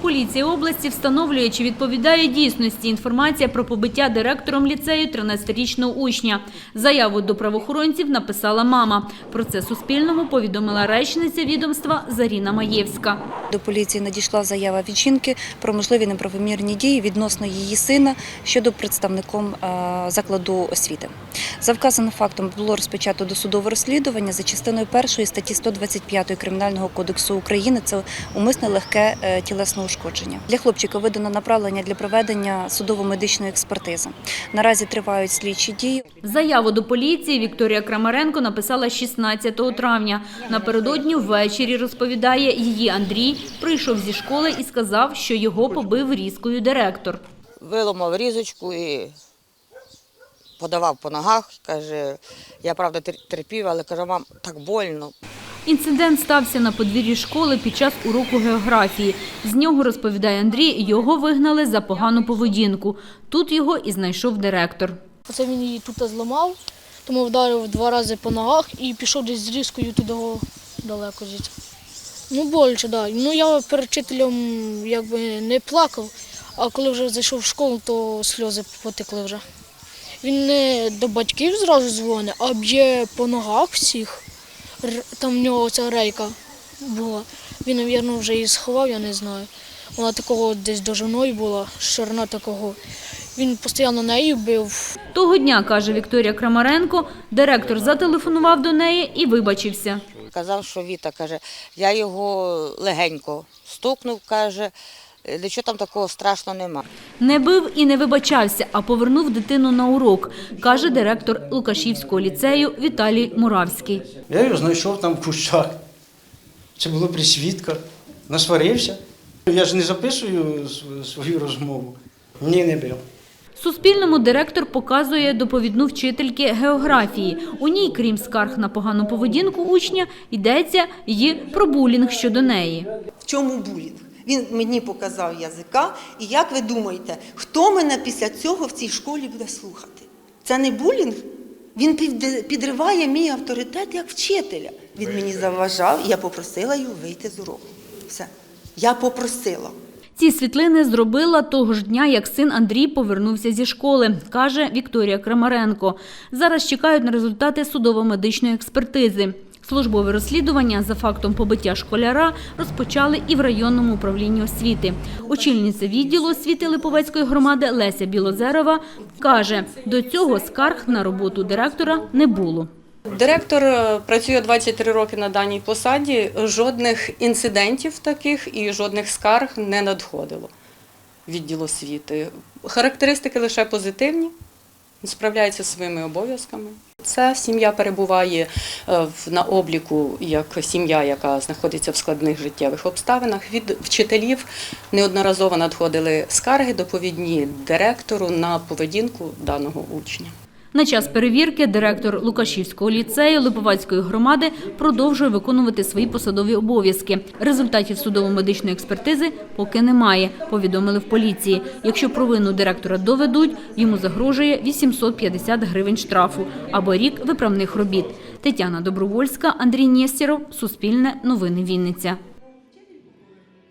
Поліція області встановлює, чи відповідає дійсності інформація про побиття директором ліцею 13-річного учня. Заяву до правоохоронців написала мама. Про це Суспільному повідомила речниця відомства Заріна Маєвська. До поліції надійшла заява від жінки про можливі неправомірні дії відносно її сина щодо представником е, закладу освіти. За вказаним фактом було розпочато досудове розслідування за частиною першої статті 125 Кримінального кодексу України. Це умисне легке е, тілесне ушкодження. Для хлопчика видано направлення для проведення судово-медичної експертизи. Наразі тривають слідчі дії. Заяву до поліції Вікторія Крамаренко написала 16 травня. Напередодні ввечері, розповідає, її Андрій прийшов зі школи і сказав, що його побив різкою директор. виламав різочку і подавав по ногах. Каже, я правда тер- терпів, але каже, вам так больно. Інцидент стався на подвір'ї школи під час уроку географії. З нього, розповідає Андрій, його вигнали за погану поведінку. Тут його і знайшов директор. Оце він її тут зламав, тому вдарив два рази по ногах і пішов десь з різкою туди далеко звідси. Ну, боляче, так. Ну, я перед вчителем якби не плакав, а коли вже зайшов в школу, то сльози потекли вже. Він не до батьків зразу дзвонить, а б'є по ногах всіх. Там в нього ця рейка була. Він, мабуть, вже її сховав, я не знаю. Вона такого десь дожиною була, ширина такого. Він постійно нею бив. Того дня, каже Вікторія Крамаренко, директор зателефонував до неї і вибачився. Казав, що Віта каже, я його легенько стукнув, каже, нічого там такого страшного нема. Не бив і не вибачався, а повернув дитину на урок, каже директор Лукашівського ліцею Віталій Муравський. Я його знайшов там в кущах. Це було при свідках. Насварився. Я ж не записую свою розмову. Ні, не бив. Суспільному директор показує доповідну вчительки географії. У ній, крім скарг на погану поведінку учня, йдеться і про булінг щодо неї. В чому булінг? Він мені показав язика. І як ви думаєте, хто мене після цього в цій школі буде слухати? Це не булінг? Він підриває мій авторитет як вчителя. Він мені заважав, і я попросила його вийти з уроку. Все. Я попросила. Ці світлини зробила того ж дня, як син Андрій повернувся зі школи, каже Вікторія Крамаренко. Зараз чекають на результати судово-медичної експертизи. Службове розслідування за фактом побиття школяра розпочали і в районному управлінні освіти. Очільниця відділу освіти Липовецької громади Леся Білозерова каже, до цього скарг на роботу директора не було. Директор е, працює 23 роки на даній посаді. Жодних інцидентів таких і жодних скарг не надходило відділ освіти. Характеристики лише позитивні. Справляється зі своїми обов'язками. Ця сім'я перебуває е, на обліку як сім'я, яка знаходиться в складних життєвих обставинах. Від вчителів неодноразово надходили скарги доповідні директору на поведінку даного учня. На час перевірки директор Лукашівського ліцею Липовацької громади продовжує виконувати свої посадові обов'язки. Результатів судово-медичної експертизи поки немає, повідомили в поліції. Якщо провину директора доведуть, йому загрожує 850 гривень штрафу або рік виправних робіт. Тетяна Добровольська, Андрій Нєстєров, Суспільне, Новини Вінниця.